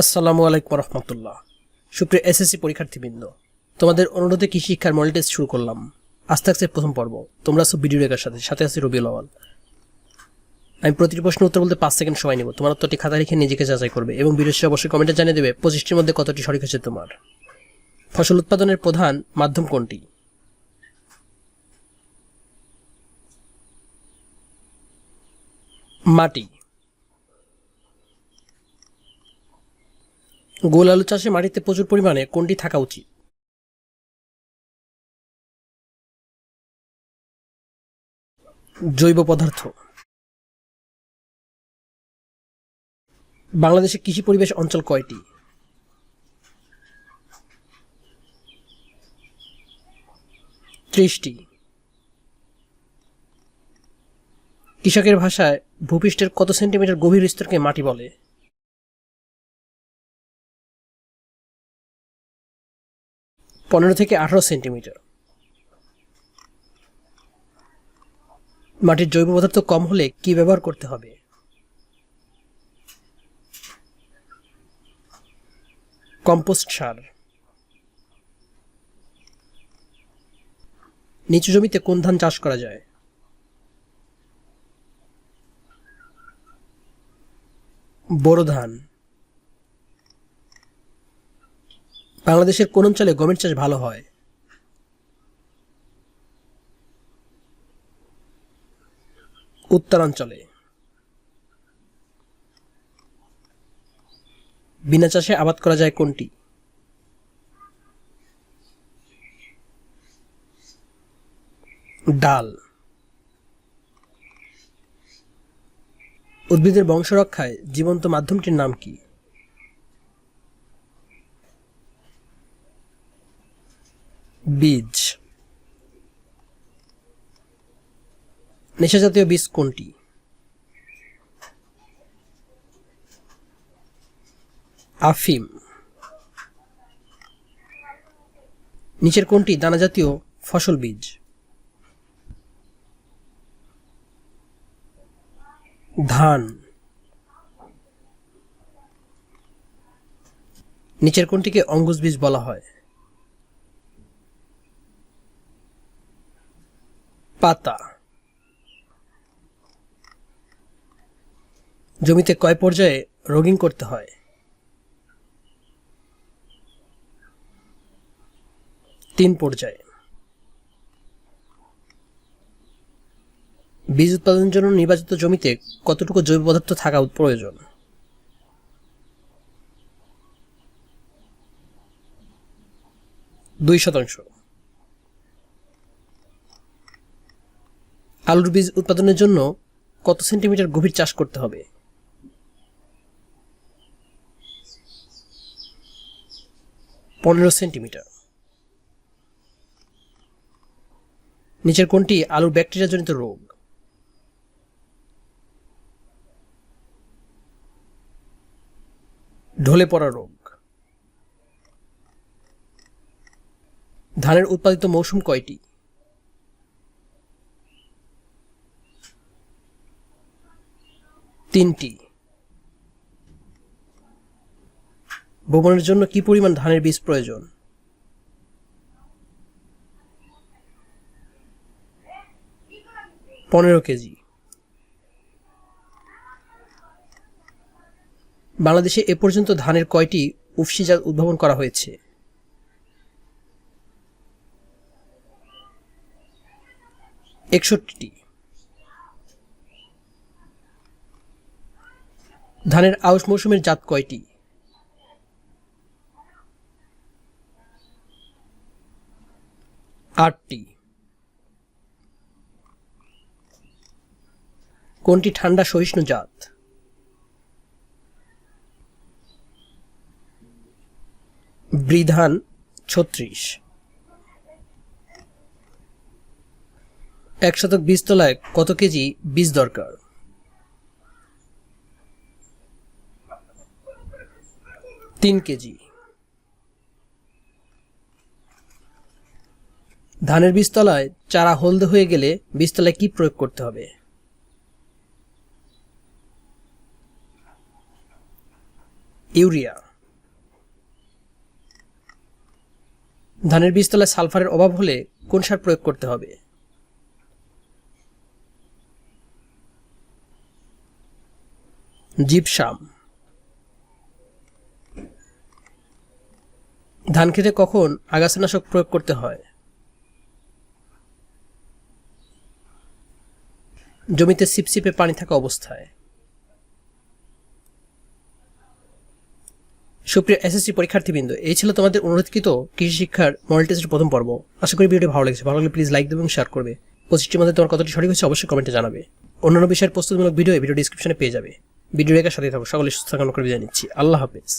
আসসালামু আলাইকুম রহমতুল্লাহ। সুপ্রিয় এসএসসি পরীক্ষার্থীবৃন্দ, তোমাদের অনুরোধে কৃষি শিক্ষার মডেল টেস্ট শুরু করলাম। আস্তে আস্তে প্রথম পর্ব। তোমরা সব ভিডিও রেখার সাথে সাথে আছি রবিউল আওয়াল আমি প্রতিটি প্রশ্নের উত্তর বলতে পাঁচ সেকেন্ড সময় নেব। তোমার উত্তরটি খাতা রেখে নিজেকে যাচাই করবে এবং ভিডিও অবশ্যই কমেন্টে জানিয়ে দেবে, পঁচিশটির মধ্যে কতটি সঠিক হয়েছে তোমার। ফসল উৎপাদনের প্রধান মাধ্যম কোনটি? মাটি। গোল আলু চাষে মাটিতে প্রচুর পরিমাণে কোনটি থাকা উচিত? জৈব পদার্থ। বাংলাদেশে কৃষি পরিবেশ অঞ্চল কয়টি? ত্রিশটি। কৃষকের ভাষায় ভূপৃষ্ঠের কত সেন্টিমিটার গভীর স্তরকে মাটি বলে? পনেরো থেকে আঠারো সেন্টিমিটার। মাটির জৈব পদার্থ কম হলে কি ব্যবহার করতে হবে? কম্পোস্ট সার। নিচু জমিতে কোন ধান চাষ করা যায়? বোরো ধান। বাংলাদেশের কোন অঞ্চলে গমের চাষ ভালো হয়? উত্তরাঞ্চলে। বিনা চাষে আবাদ করা যায় কোনটি? ডাল। উদ্ভিদের বংশ রক্ষায় জীবন্ত মাধ্যমটির নাম কি? বীজ। নেশাজাতীয় বীজ কোনটি? আফিম। নিচের কোনটি? দানাজাতীয় ফসল বীজ। ধান। নিচের কোনটিকে অঙ্গুস বীজ বলা হয়? পাতা। জমিতে কয় পর্যায়ে রোগিং করতে হয়? তিন পর্যায়ে। বীজ উৎপাদনের জন্য নির্বাচিত জমিতে কতটুকু জৈব পদার্থ থাকা প্রয়োজন? দুই শতাংশ। আলুর বীজ উৎপাদনের জন্য কত সেন্টিমিটার গভীর চাষ করতে হবে? পনেরো সেন্টিমিটার। নিচের কোনটি আলুর ব্যাকটেরিয়া জনিত রোগ। ঢলে পড়া রোগ। ধানের উৎপাদিত মৌসুম কয়টি? তিনটি। বপনের জন্য কি পরিমাণ ধানের বীজ প্রয়োজন? পনেরো কেজি। বাংলাদেশে এ পর্যন্ত ধানের কয়টি উফসি জাত উদ্ভাবন করা হয়েছে? একষট্টিটি। ধানের আউশ মৌসুমের জাত কয়টি? আটটি। কোনটি ঠান্ডা সহিষ্ণু জাত? বৃধান, ছত্রিশ। এক শতক বীজতলায় কত কেজি বীজ দরকার? তিন কেজি। ধানের বীজতলায় চারা হলদে হয়ে গেলে বীজতলায় কি প্রয়োগ করতে হবে? ইউরিয়া। ধানের বীজতলায় সালফারের অভাব হলে কোন সার প্রয়োগ করতে হবে? জিপসাম। ধান খেতে কখন আগাছানাশক প্রয়োগ করতে হয়? জমিতে সিপসিপে পানি থাকা অবস্থায়। সুপ্রিয় এসএসসি পরীক্ষার্থীবৃন্দ, এই ছিল তোমাদের অনুরোধকৃত কৃষি শিক্ষার মডেল টেস্টের প্রথম পর্ব। আশা করি ভিডিওটি ভালো লেগেছে। ভালো লাগলে প্লিজ লাইক দেবে এবং শেয়ার করবে। পঁচিশটির মধ্যে তোমার কতটি সঠিক হয়েছে অবশ্যই কমেন্টে জানাবে। অন্যান্য বিষয়ের প্রস্তুতিমূলক ভিডিও ভিডিও ডিসক্রিপশনে পেয়ে যাবে। ভিডিও রেখার সাথে থাকো। সকলে সুস্থ কামনা করে বিদায় নিচ্ছি। আল্লাহ হাফেজ।